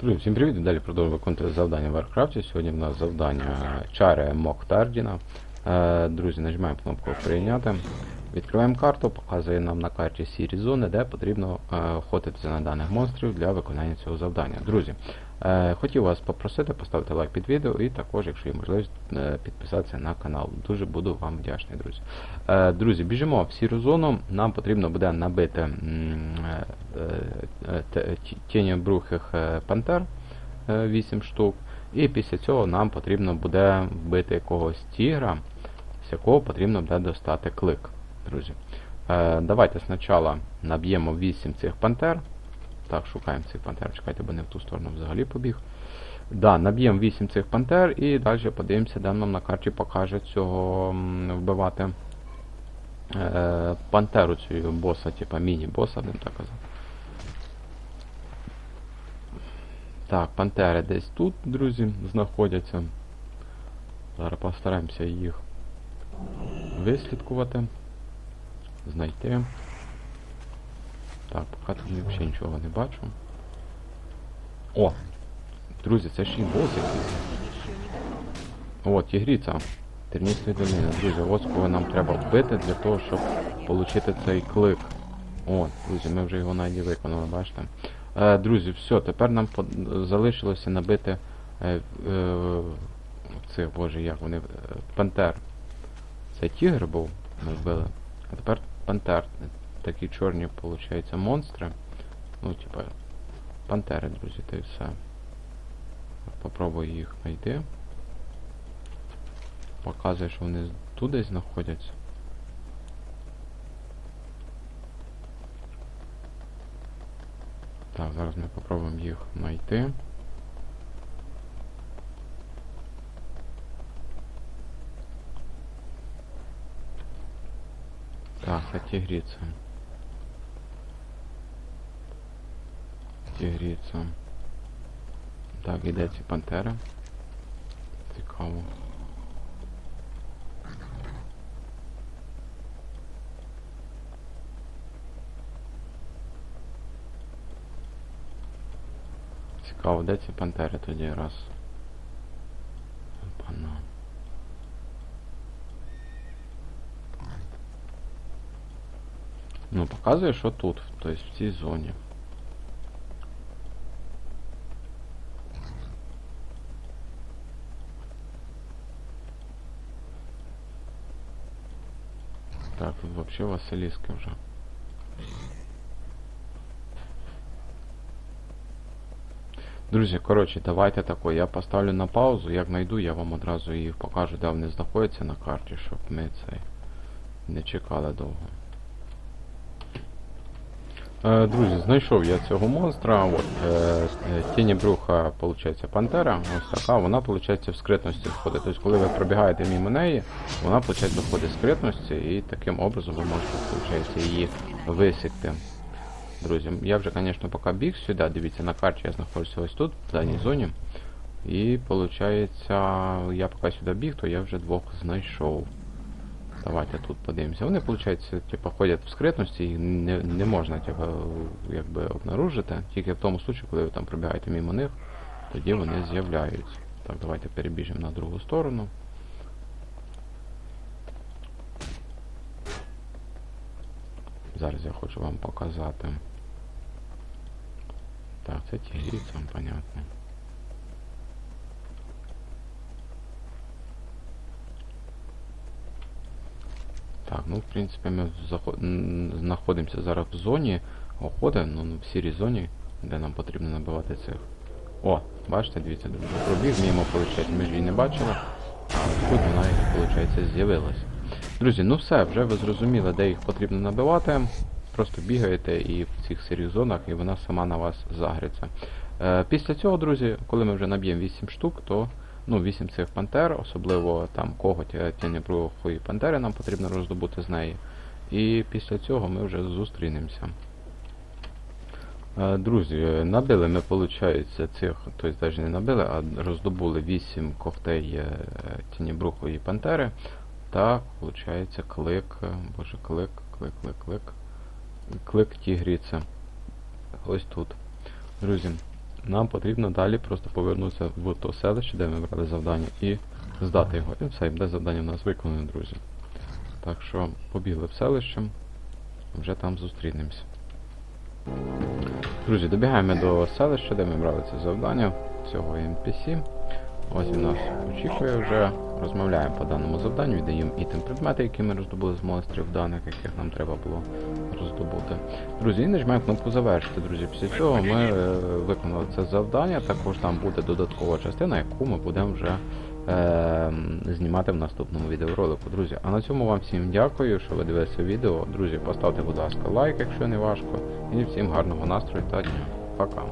Друзі, всім привіт! Далі продовжуємо виконувати завдання в Варкрафті. Сьогодні в нас завдання Чари Мок Тардіна. Е, Друзі, нажимаємо кнопку Прийняти. Відкриваємо карту, показує нам на карті сірі зони, де потрібно е, охотитися на даних монстрів для виконання цього завдання. Друзі, е, хотів вас попросити поставити лайк під відео і також, якщо є можливість, е, підписатися на канал. Дуже буду вам вдячний, друзі. Е, Друзі, біжимо в сіру зону. Нам потрібно буде набити е, е, тіньобрухих е, пантер 8 штук. І після цього нам потрібно буде вбити якогось тігра, з якого потрібно буде достати клик. Друзі. Е, давайте спочатку наб'ємо 8 цих пантер. Так, шукаємо цих пантер. Чекайте, бо не в ту сторону взагалі побіг. Да, наб'ємо 8 цих пантер і далі подивимося, де нам на карті покаже цього вбивати е, пантеру цю боса, типа міні-боса, будемо так казати. Так, пантери десь тут, друзі, знаходяться. Зараз постараємося їх вислідкувати, знайти. Так, поки тут взагалі нічого не бачу. О! Друзі, це ж і бос якийсь. О, тігріця. Терністої долини. Друзі, ось кого нам треба вбити для того, щоб отримати цей клик. О, друзі, ми вже його навіть виконали, бачите? Е, друзі, все, тепер нам залишилося набити е, е, цих, боже, як вони. е, Пантер. Це тігр був, ми вбили. А тепер пантер. Такі чорні, виходить, монстри. Ну, типа, пантери, друзі, та й все. Попробую їх знайти. Показує, що вони тут десь знаходяться. Так, зараз ми попробуємо їх знайти. Тігріця. Тігріця. Так, іде ці пантери. Цікаво. Цікаво, де ці пантери тоді раз. Ну, показує, що тут, тобто в цій зоні. Так, тут вообще Василиски вже. Друзі, коротше, давайте тако, я поставлю на паузу, як знайду, я вам одразу їх покажу, де вони знаходяться на карті, щоб ми цей не чекали довго. Е, друзі, знайшов я цього монстра. От, е, е, тіні бруха, виходить, пантера. Ось така, вона, виходить, в скритності входить. Тобто, коли ви пробігаєте мимо неї, вона, виходить, виходить з скритності і таким образом ви можете, виходить, її висікти. Друзі, я вже, звісно, поки біг сюди, дивіться, на карті я знаходжуся ось тут, в даній зоні. І, виходить, я поки сюди біг, то я вже двох знайшов. Давайте тут подивимося. Вони, виходить, типу, ходять в скритності, їх не, не можна типу, якби, обнаружити. Тільки в тому случаю, коли ви там пробігаєте мимо них, тоді вони з'являються. Так, давайте перебіжимо на другу сторону. Зараз я хочу вам показати. Так, це тігріця, понятно. Так, ну в принципі ми знаходимося зараз в зоні охоти, ну в сірій зоні, де нам потрібно набивати цих. О, бачите, дивіться, пробіг мимо, виходить, ми ж її не бачили, а тут вона, виходить, з'явилась. Друзі, ну все, вже ви зрозуміли, де їх потрібно набивати. Просто бігаєте і в цих сірих зонах, і вона сама на вас загриться. Е, після цього, друзі, коли ми вже наб'ємо 8 штук, то ну, 8 цих пантер, особливо там коготь тінебрухої пантери нам потрібно роздобути з неї. І після цього ми вже зустрінемося. Е, Друзі, е, набили ми, виходить, цих, тобто навіть не набили, а роздобули 8 когтей е, тінібрухої пантери. Та, виходить, клик, е, боже, клик, клик, клик, клик, клик тігріця. Ось тут. Друзі, нам потрібно далі просто повернутися в то селище, де ми брали завдання, і здати його. І все, і буде завдання в нас виконане, друзі. Так що побігли в селище, вже там зустрінемось. Друзі, добігаємо до селища, де ми брали це завдання цього NPC. Ось він нас очікує вже. Розмовляємо по даному завданню, віддаємо ітем предмети, які ми роздобули з монстрів даних, яких нам треба було роздобути. Друзі, і нажимаємо кнопку завершити, друзі. Після цього ми е, виконали це завдання. Також там буде додаткова частина, яку ми будемо вже е, знімати в наступному відеоролику, друзі. А на цьому вам всім дякую, що ви дивилися відео. Друзі, поставте, будь ласка, лайк, якщо не важко. І всім гарного настрою та дня. Пока.